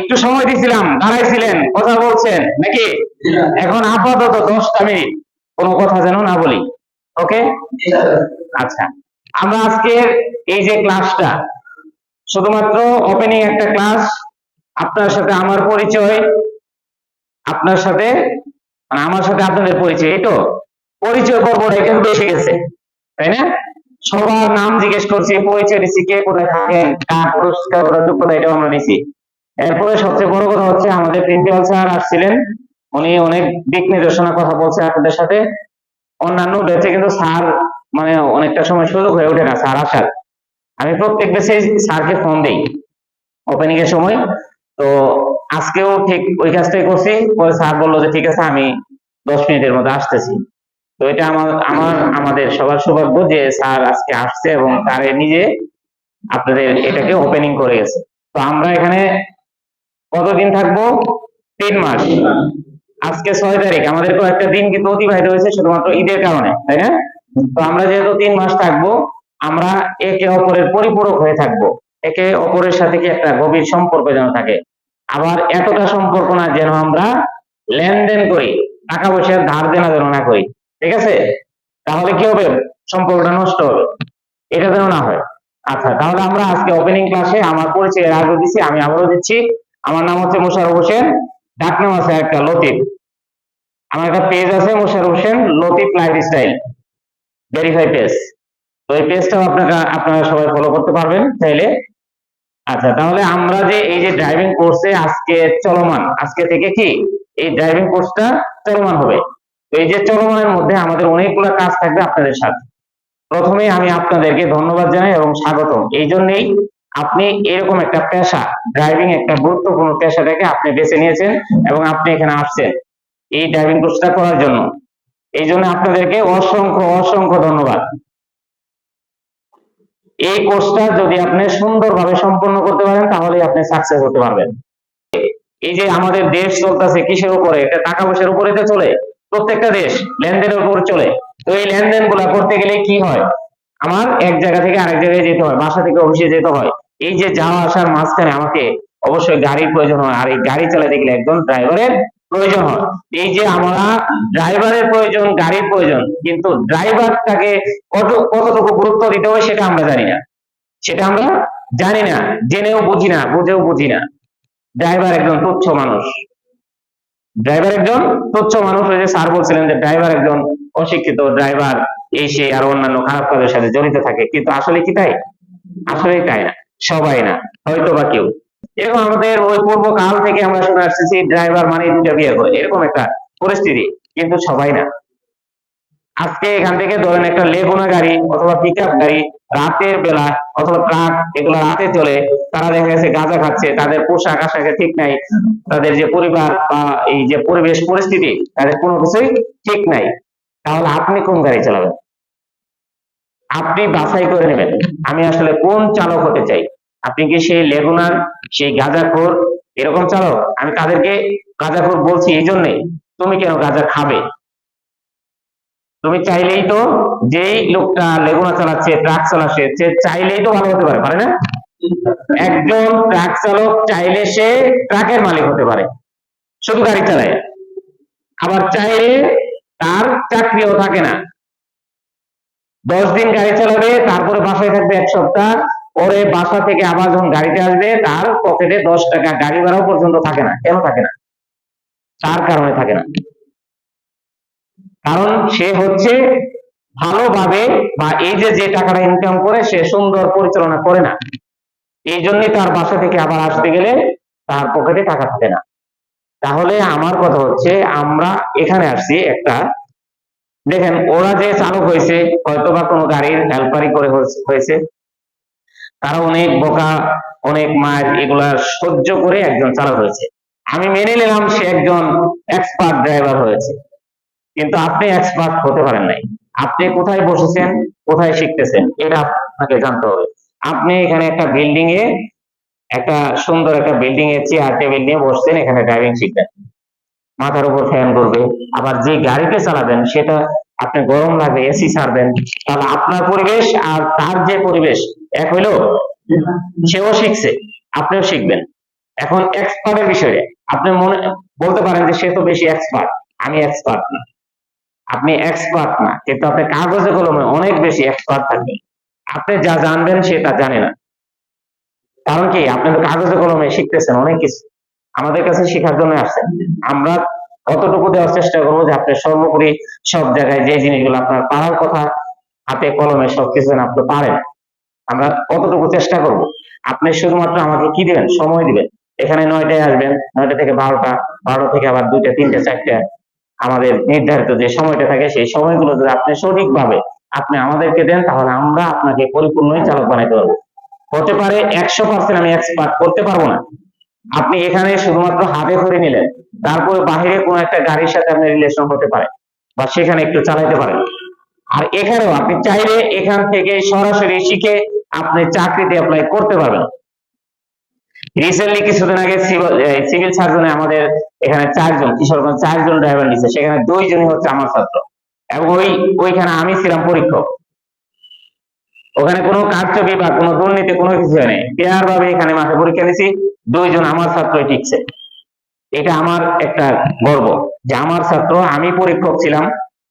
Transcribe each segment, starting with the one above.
একটু সময় দিছিলাম, দাঁড়াইছিলেন, কথা বলছেন, নাকি? এখন আপাতত দশটা মিনিট, কোনো কথা যেন না বলি, ওকে? আচ্ছা আমরা আজকে এই যে ক্লাসটা, শুধুমাত্র ওপেনিং একটা ক্লাস, আপনার সাথে আমার পরিচয়, আপনার সাথে মানে আমার সাথে আপনাদের পরিচয়, এই তো? পরিচয় পর্বটা কিন্তু এসে গেছে, তাই না? সবার নাম জিজ্ঞেস করছি, পরিচয় দিচ্ছি, কে কোথায় থাকেন, কার পুরস্কার এটাও আমরা নিছি। এরপরে সবচেয়ে বড় কথা হচ্ছে আমাদের প্রিন্সিপাল স্যার আসছিলেন। উনি অনেক দিক নির্দেশনা কথা বলছে আপনাদের সাথে। অন্যান্য ব্যাচে কিন্তু স্যার মানে অনেকটা সময় সুযোগ হয়ে ওঠে না, স্যার আসার। আমি প্রত্যেক ব্যাচে স্যারকে ফোন দেই ওপেনিং এর সময়। তো আজকেও ঠিক ওই কাজটাই করছি, পরে স্যার বলল যে ঠিক আছে, আমি দশ মিনিটের মধ্যে আসতেছি। তো এটা আমার আমার, আমাদের সবার সৌভাগ্য যে স্যার আজকে আসছে এবং স্যার নিজে আপনাদের এটাকে ওপেনিং করে গেছে। তো আমরা এখানে কতদিন থাকব? তিন মাস। আজকে ছয় তারিখ। আমাদের কয়েকটা দিন কিন্তু অতিবাহিত হয়েছে, শুধুমাত্র ঈদের কারণে, তাই না? তো আমরা যেহেতু তিন মাস থাকব, আমরা একে অপরের পরিপূরক হয়ে থাকব। একে অপরের সাথে কি একটা গভীর সম্পর্ক যেন থাকে? আবার এতটা সম্পর্ক না যেন আমরা লেনদেন করি, টাকা পয়সার ধার দেনা যেন না করি, ঠিক আছে? তাহলে কি হবে? সম্পর্কটা নষ্ট হবে। এটা যেন না হয়। আচ্ছা তাহলে আমরা আজকে ওপেনিং ক্লাসে আমার পরিচয় আগে দিচ্ছি আমি আবারও দিচ্ছি। আমার নাম হচ্ছে মোশারফ হোসেন, ডাক নাম আছে একটা লতিফ। আমার একটা পেজ আছে Mosharraf Hossain, Latif lifestyle verify page তো এই পেজটাও আপনারা আপনারা সবাই ফলো করতে পারবেন চাইলে। আচ্ছা তাহলে আমরা যে এই যে ড্রাইভিং কোর্সে আজকে চলমান, আজকে থেকে কি এই ড্রাইভিং কোর্সটা চলমান হবে? তো এই যে চলমানের মধ্যে আমাদের অনেকগুলো কাজ থাকবে আপনাদের সাথে। প্রথমে আমি আপনাদেরকে ধন্যবাদ জানাই এবং স্বাগতম। এই জন্যই আপনি এরকম একটা পেশা ড্রাইভিং একটা গুরুত্বপূর্ণ পেশাটাকে আপনি বেছে নিয়েছেন এবং আপনি এখানে আসছেন এই ড্রাইভিং কোর্সটা করার জন্য। এই জন্য আপনাদেরকে অসংখ্য অসংখ্য ধন্যবাদ। এই কোর্সটা যদি আপনি সুন্দরভাবে সম্পন্ন করতে পারেন তাহলে আপনি সাকসেস হতে পারবেন। এই যে আমাদের দেশ চলতেছে কিসের উপরে? এটা টাকা পয়সার উপরে তো চলে। প্রত্যেকটা দেশ লেনদেনের উপর চলে। তো এই লেনদেনগুলা করতে গেলে কি হয়? আমার এক জায়গা থেকে আরেক জায়গায় যেতে হয়, বাসা থেকে অফিসে যেতে হয়। এই যে যাওয়া আসার মাঝখানে আমাকে অবশ্যই গাড়ির প্রয়োজন হয়, আর এই গাড়ি চালাতে গেলে একজন ড্রাইভারের প্রয়োজন হয়। এই যে আমরা ড্রাইভারের প্রয়োজন, গাড়ির প্রয়োজন, কিন্তু ড্রাইভারটাকে কত, কতটুকু গুরুত্ব দিতে হবে সেটা আমরা জানি না। সেটা আমরা জানি না, জেনেও বুঝি না, বুঝেও বুঝি না। ড্রাইভার একজন তুচ্ছ মানুষ। ড্রাইভার একজন তুচ্ছ মানুষ যে স্যার বলছিলেন যে ড্রাইভার একজন অশিক্ষিত ড্রাইভার এই সে আর অন্যান্য খারাপ কাজের সাথে জড়িত থাকে। কিন্তু আসলে কি তাই? আসলে তাই না। সবাই না, হয়তো বা কেউ। এরকম আমাদের ওই পূর্ব কাল থেকে আমরা শুনে আসতেছি ড্রাইভার মানে দুটা বিয়ে করে এরকম একটা পরিস্থিতি, কিন্তু সবাই না। আজকে এখান থেকে ধরেন একটা লেগুনা গাড়ি অথবা পিক গাড়ি রাতের বেলা অথবা ট্রাক এগুলো রাতে চলে, তারা দেখা গেছে গাঁজা খাচ্ছে, তাদের পোশাক আশাকে ঠিক নাই, তাদের যে পরিবার বা এই যে পরিবেশ পরিস্থিতি, তাদের কোনো কিছুই ঠিক নাই। তাহলে আপনি কোন গাড়ি চালাবেন? আপনি বাছাই করে নেবেন। আমি আসলে কোন চালক হতে চাই? আপনি কি সেই লেগুনার, সেই গাঁজাখোর এরকম চালক? আমি তাদেরকে গাঁজাখোর বলছি এই জন্যে। তুমি কেন গাঁজা খাবে? তুমি চাইলেই তো যেই লোকটা লেগুনা চালাচ্ছে, ট্রাক চালাচ্ছে, সে চাইলেই তো ভালো হতে পারে পারে না? একজন ট্রাক চালক চাইলে সে ট্রাকের মালিক হতে পারে। শুধু গাড়ি চালায়। আবার চাইলে তার চাকরিও থাকে না। দশ দিন গাড়ি চালাবে, তারপরে বাসায় থাকবে এক সপ্তাহ, পরে বাসা থেকে আবার যখন গাড়িতে আসবে, তার পকেটে দশ টাকা গাড়ি ভাড়াও পর্যন্ত থাকে না, কেন থাকে না? তার কারণে থাকে না। কারণ সে হচ্ছে ভালোভাবে বা এই যে যে টাকাটা ইনকাম করে, সে সুন্দর পরিচালনা করে না। এই জন্যই তার বাসা থেকে আবার আসতে গেলে তার পকেটে টাকা থাকে না। তাহলে আমার কথা হচ্ছে, আমরা এখানে আসছি একটা দেখেন, ওরা যে চালক হয়েছে হয়তো বা কোনো গাড়ির হেল্পারি করে হয়েছে- তারা অনেক বোকা, অনেক মায়ের এগুলা সহ্য করে একজন চালক হয়েছে। আমি মেনে নিলাম সে একজন এক্সপার্ট ড্রাইভার হয়েছে। কিন্তু আপনি এক্সপার্ট হতে পারেন নাই। আপনি কোথায় বসেছেন, কোথায় শিখতেছেন, এটা আপনাকে জানতে হবে। আপনি এখানে একটা বিল্ডিং এ, একটা সুন্দর একটা বিল্ডিং এ চেয়ার টেবিল নিয়ে বসছেন, এখানে ড্রাইভিং শিখবেন। মাথার উপর ফ্যান করবে। আবার যে গাড়িতে চালাবেন, সেটা আপনি গরম লাগবে, এসি ছাড়বেন। তাহলে আপনার পরিবেশ আর তার যে পরিবেশ, এক হইল সেও শিখছে, আপনিও শিখবেন। এখন এক্সপার্টের বিষয়ে, আপনি মনে, বলতে পারেন যে সে তো বেশি এক্সপার্ট আমি এক্সপার্ট না। আপনি এক্সপার্ট না, কিন্তু আপনি কাগজে কলমে অনেক বেশি এক্সপার্ট থাকবেন। আপনি যা জানবেন, সে তা জানে না। কারণ কি? আপনি কাগজে কলমে শিখতেছেন অনেক কিছু। আমাদের কাছে শেখার জন্য আসছেন আমরা কতটুকু দেওয়ার চেষ্টা করব যে আপনি সর্বোপরি সব জায়গায় যে জিনিসগুলো আপনার পারার কথা, হাতে কলমে সবকিছু যেন আপনি পারেন। আমরা কতটুকু চেষ্টা করব। আপনি শুধুমাত্র আমাকে কি দিবেন? সময় দিবেন। এখানে নয়টায় আসবেন, নয়টা থেকে বারোটা বারোটা থেকে আবার দুইটা, তিনটা, চারটা আমাদের নির্ধারিত যে সময়টা থাকে, সেই সময়গুলো যদি আপনি সঠিকভাবে আপনি আমাদেরকে দেন, তাহলে আমরা আপনাকে পরিপূর্ণই চালক বানাইতে পারব। হতে পারে একশো পার্সেন্ট আমি এক্সপার্ট করতে পারব না। আপনি এখানে শুধুমাত্র হাতে ধরে নিলেন, তারপরে বাহিরে কোনো একটা গাড়ির সাথে আপনার রিলেশন হতে পারে বা সেখানে একটু চালাইতে পারেন। আর এখানেও আপনি চাইলে এখান থেকে সরাসরি শিখে আপনি চাকরিতে অ্যাপ্লাই করতে পারবেন। রিসেন্টলি কিছুদিন আগে সিভিল সার্জনে আমাদের এখানে চারজন, কিশোরগঞ্জ চারজন ড্রাইভার নিচ্ছে সেখানে দুইজনই হচ্ছে আমার ছাত্র। এবং ওই, ওইখানে আমি ছিলাম পরীক্ষক। ওখানে কোনো কারচুপি বা কোনো দুর্নীতি, কোনো কিছু হয় নাই। ফেয়ার ভাবে এখানে মাঠে পরীক্ষা নিছি দুইজন আমার ছাত্রই টিকছে। এটা আমার একটা গর্ব যে আমার ছাত্র, আমি পরীক্ষক ছিলাম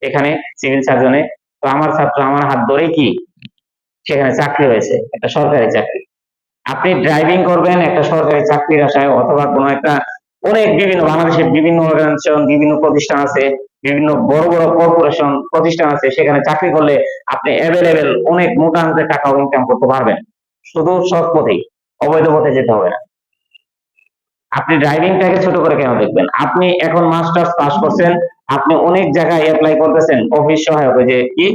এখানে সিভিল সার্জনে তো আমার ছাত্র আমার হাত ধরে কি? সেখানে চাকরি হয়েছে, একটা সরকারি চাকরি। আপনি ড্রাইভিং করবেন একটা সরকারি চাকরির আশায় অথবা কোনো একটা অনেক বিভিন্ন বাংলাদেশের বিভিন্ন অর্গানাইজেশন বিভিন্ন প্রতিষ্ঠান আছে। বিভিন্ন বড় বড় কর্পোরেশন প্রতিষ্ঠান আছে, সেখানে চাকরি করলে আপনি অ্যাভেলেবেল অনেক মোটা অঙ্কের টাকা ইনকাম করতে পারবেন। শুধু সৎ পথেই, অবৈধ পথে যেতে হবে না। আপনি ড্রাইভিংটাকে ছোট করে কেন দেখবেন? আপনি এখন মাস্টার্স পাস করছেন, আপনি অনেক জায়গায় অ্যাপ্লাই করতেছেন অফিস সহায়ক যে কি?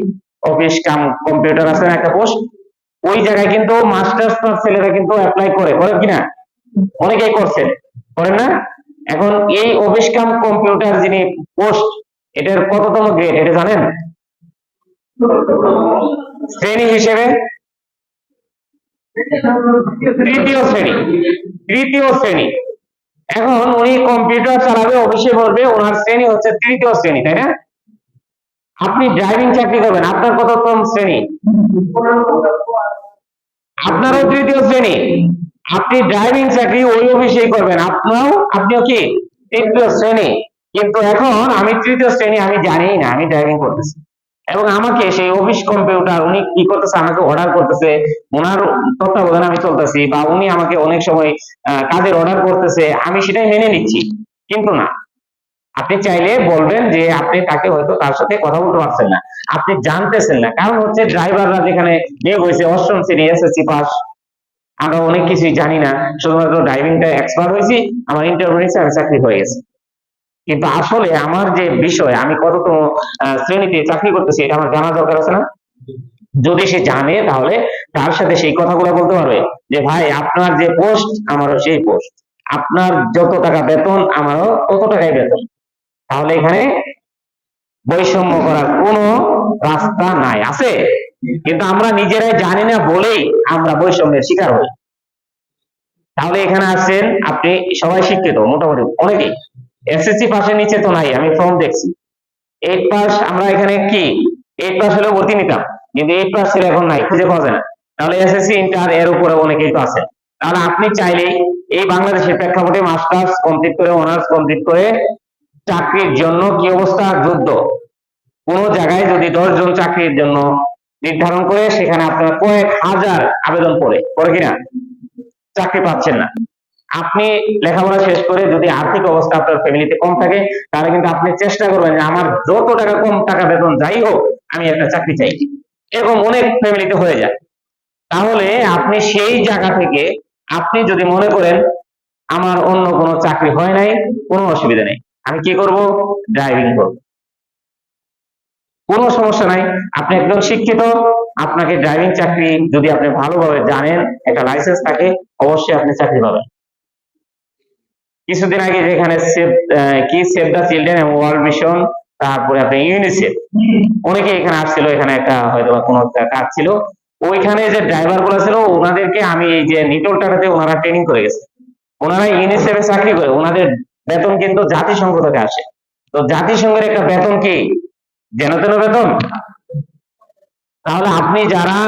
অফিস কাম কম্পিউটার আছে না একটা পোস্ট ওই জায়গায় কিন্তু মাস্টার্স পাস ছেলেরা কিন্তু অ্যাপ্লাই করে করে কিনা অনেকেই করছেন, করেন না? এখন এই অফিস কাম কম্পিউটার যিনি পোস্ট এটার কততম গ্রেড এটা জানেন? শ্রেণি হিসেবে? তৃতীয় শ্রেণি। তৃতীয় শ্রেণি। এখন উনি কম্পিউটার চালাবে অফিসে বলবে ওনার শ্রেণি হচ্ছে তৃতীয় শ্রেণি, তাই না? আপনি ড্রাইভিং চাকরি করবেন, আপনার কততম শ্রেণি? আপনারও তৃতীয় শ্রেণি। আপনি ড্রাইভিং চাকরি ওই অফিসেই করবেন, আপনারও, আপনিও কি? তৃতীয় শ্রেণি। কিন্তু এখন আমি তৃতীয় শ্রেণি, আমি জানি না, আমি ড্রাইভিং করতেছি। এবং আমাকে সেই অফিস কম্পিউটার উনি কি করতেছে, আমাকে অর্ডার করতেছে ওনার তত্ত্বাবধানে আমি চলতেছি বা উনি আমাকে অনেক সময় কাজের অর্ডার করতেছে, আমি সেটাই মেনে নিচ্ছি, কিন্তু না। আপনি চাইলে বলবেন যে আপনি তাকে হয়তো তার সাথে কথা বলতে পারছেন না। আপনি জানতেছেন না, কারণ হচ্ছে ড্রাইভাররা যেখানে নিয়োগ হয়েছে, অষ্টম শ্রেণি এসএসসি পাস আমরা অনেক কিছুই জানি না, শুধুমাত্র ড্রাইভিংটা এক্সপার্ট হয়েছি, আমার ইন্টারভিউ নিচ্ছে আমি চাকরি হয়ে গেছে। কিন্তু আসলে আমার যে বিষয়, আমি কততম শ্রেণীতে চাকরি করতেছি, এটা আমার জানা দরকার আছে না? যদি সে জানে, তাহলে তার সাথে সেই কথাগুলো বলতে পারবে যে, ভাই, আপনার যে পোস্ট, আমারও সেই পোস্ট। আপনার যত টাকা বেতন, আমারও তত টাকাই বেতন। তাহলে এখানে বৈষম্য করার কোনো রাস্তা নাই, আছে? কিন্তু আমরা নিজেরাই জানি না বলেই আমরা বৈষম্যের শিকার হই। তাহলে এখানে আসছেন, আপনি সবাই শিক্ষিত, মোটামুটি অনেকেই। এসএসসি পাশের নিচে তো নাই, আমি ফর্ম দেখছি। এইট পাস আমরা এখানে কি? এইট পাস হলে ভর্তি নিতাম, কিন্তু এইট পাস ছিল এখন নাই, খুঁজে পাওয়া যায় না। তাহলে এসএসসি ইন্টার এর উপরে অনেকেই তো আছে। তাহলে আপনি চাইলেই এই বাংলাদেশের প্রেক্ষাপটে মাস্টার্স কমপ্লিট করে অনার্স কমপ্লিট করে চাকরির জন্য কি অবস্থা? যুদ্ধ। কোন জায়গায় যদি জন চাকরির জন্য নির্ধারণ করে, সেখানে আপনার কয়েক হাজার আবেদন করে করে কিনা? চাকরি পাচ্ছেন না। আপনি লেখাপড়া শেষ করে যদি আর্থিক অবস্থা আপনার ফ্যামিলিতে কম থাকে, তাহলে কিন্তু আপনি চেষ্টা করবেন যে আমার যত টাকা কম টাকা বেতন যাই হোক, আমি একটা চাকরি চাই। এরকম অনেক ফ্যামিলিতে হয়ে যায়। তাহলে আপনি সেই জায়গা থেকে আপনি যদি মনে করেন, আমার অন্য কোনো চাকরি হয় নাই, কোনো অসুবিধা নেই। আমি কি করব? ড্রাইভিং করব। কোনো সমস্যা নাই। আপনি একজন শিক্ষিত, আপনাকে ড্রাইভিং চাকরি যদি আপনি ভালোভাবে জানেন, একটা লাইসেন্স থাকে, অবশ্যই আপনি চাকরি পাবেন। কিছুদিন আগে যেখানে কি সেভ দ্য চিলড্রেন এবং ওয়ার্ল্ড মিশন তারপরে আপনি ইউনিসেফ অনেকে এখানে আসছিল, এখানে একটা হয়তো কোনো একটা কাজ ছিল। ওইখানে যে ড্রাইভারগুলো ছিল, ওনাদেরকে আমি এই যে নিটল টাটাতে ওনারা ট্রেনিং করে গেছে। ওনারা ইউনিসেফে চাকরি করে, ওনাদের বেতন কিন্তু জাতিসংঘ থেকে আসে। তো জাতিসংঘের একটা বেতন কি? যেন তেন বেতন? তাহলে আপনি যারা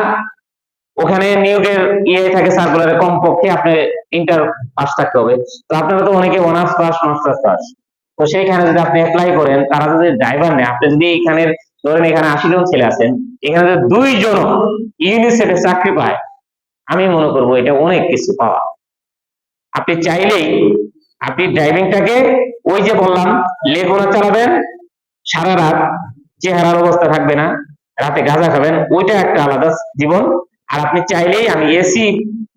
ওখানে নিয়োগের ইয়ে থাকে সার্কুলারে কমপক্ষে আপনি ইন্টার পাস থাকতে হবে। তো আপনারা তো অনেকে অনার্স পাস মাস্টার্স পাস তো সেইখানে যদি আপনি অ্যাপ্লাই করেন, তারা যদি ড্রাইভার নেয়, আপনি যদি এখানের ধরেন এখানে আশি জন ছেলে আছেন, এখানে যদি দুইজন ইউনিসেফে চাকরি পায়, আমি মনে করব এটা অনেক কিছু পাওয়া। আপনি চাইলেই আপনি ড্রাইভিংটাকে ওই যে বললাম, লেগুনা চালাবেন, সারা রাত চেহারার অবস্থা থাকবে না, রাতে গাঁজা খাবেন, ওইটা একটা আলাদা জীবন। আর আপনি চাইলেই আমি এসি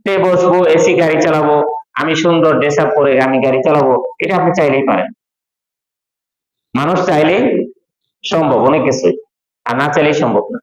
তে বসবো এসি গাড়ি চালাবো, আমি সুন্দর ড্রেস আপ করে আমি গাড়ি চালাবো, এটা আপনি চাইলেই পারেন। মানুষ চাইলেই সম্ভব, অনেক কিছুই, আর না চাইলেই সম্ভব না।